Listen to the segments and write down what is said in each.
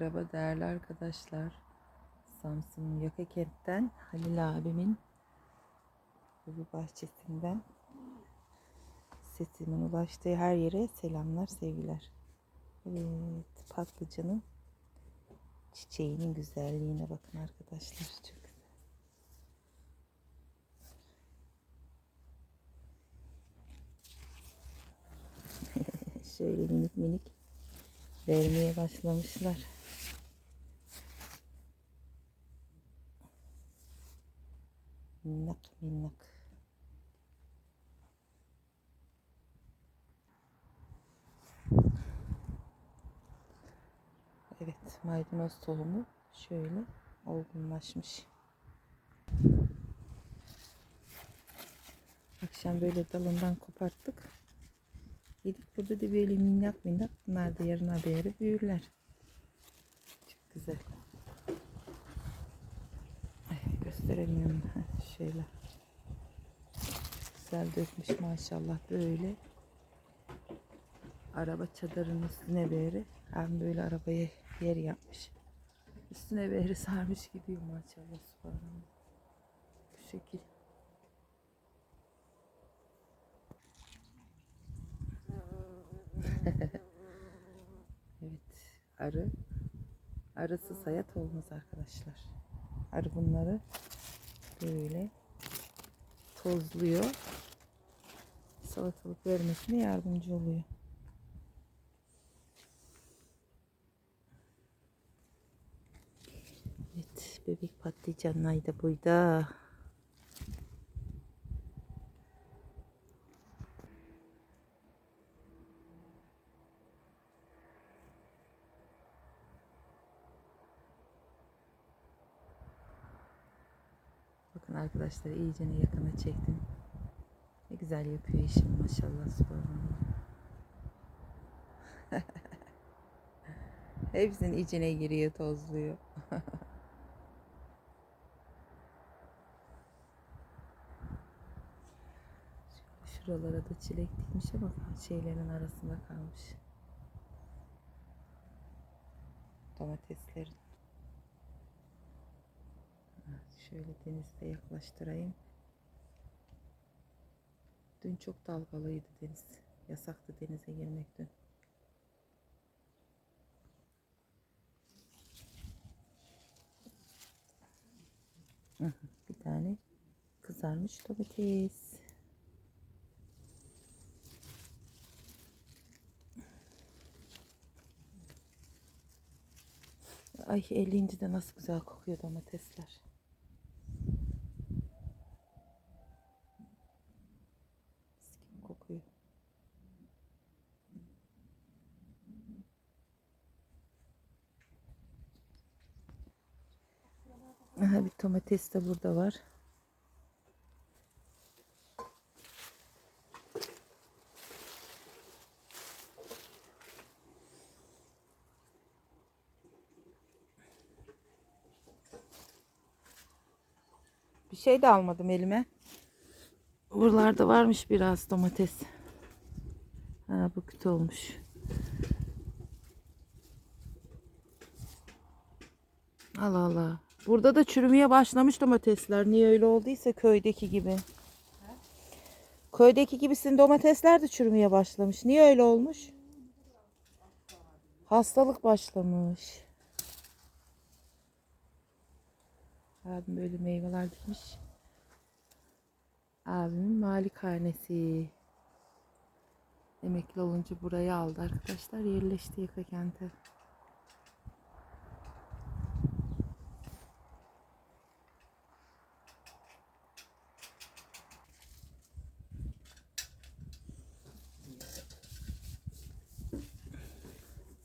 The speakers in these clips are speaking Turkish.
Merhaba değerli arkadaşlar. Samsun Yakakent'ten Halil abimin bu bahçesinden sesimin ulaştığı her yere selamlar, sevgiler. Evet, patlıcanın çiçeğinin güzelliğine bakın arkadaşlar. Çok. Şöyle minik minik vermeye başlamışlar. Minnak minnak. Evet maydanoz tohumu şöyle olgunlaşmış. Akşam böyle dalından koparttık. Yedik burada da böyle minnak minnak. Bunlar da yarın haberi büyürler. Çok güzel. Gösteremiyorum. Şöyle. Güzel dökmüş maşallah böyle. Araba çadırının üstüne beri. Hem böyle arabaya yer yapmış. Üstüne beri sarmış gidiyor maşallah. Subhanallah. Bu şekil. Evet, arı. Arısız hayat olmaz arkadaşlar. Arı bunları böyle tozluyor. Salatalık vermesine yardımcı oluyor. Evet, bebek patlıcanlar da. Arkadaşlar iyicene yakına çektim. Ne güzel yapıyor işim maşallah subhanallah. Hepsinin içine giriyor tozluyor. Şuralara da çilek dikmiş ama şeylerin arasında kalmış. Domateslerin. Şöyle denizde yaklaştırayım. Dün çok dalgalıydı deniz. Yasaktı denize girmek dün. Bir tane kızarmış domates. Ay elinde de nasıl güzel kokuyor domatesler. Mis gibi kokuyor. Aha bir domates de burada var. Bir şey de almadım elime. Buralarda varmış biraz domates. Ha bu kötü olmuş. Allah Allah. Burada da çürümeye başlamış domatesler. Niye öyle olduysa köydeki gibi. Köydeki gibisin domatesler de çürümeye başlamış. Niye öyle olmuş? Hastalık başlamış. Abim böyle meyveler dikmiş. Abimin malikanesi. Emekli olunca burayı aldı arkadaşlar. Yerleşti Yaka kente.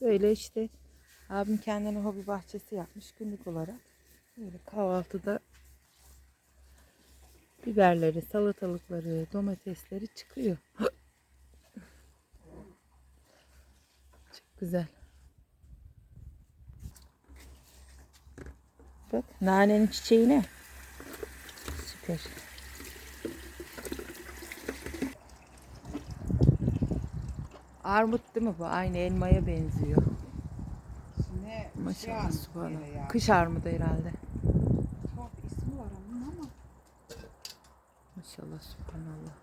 Böyle işte abim kendine hobi bahçesi yapmış günlük olarak. Böyle kahvaltıda biberleri, salatalıkları, domatesleri çıkıyor. Çok güzel. Bak nanenin çiçeği ne? Süper. Armut değil mi bu? Aynı elmaya benziyor. Ne şey Maşallah an subhanallah. ya. Kış armudu herhalde. Tuhaf ismi var onun ama. Maşallah subhanallah.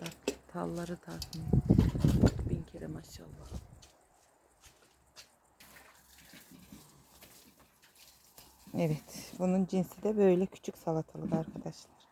Bak talları takmıyor. Bin kere maşallah. Evet, bunun cinsi de böyle küçük salatalık arkadaşlar.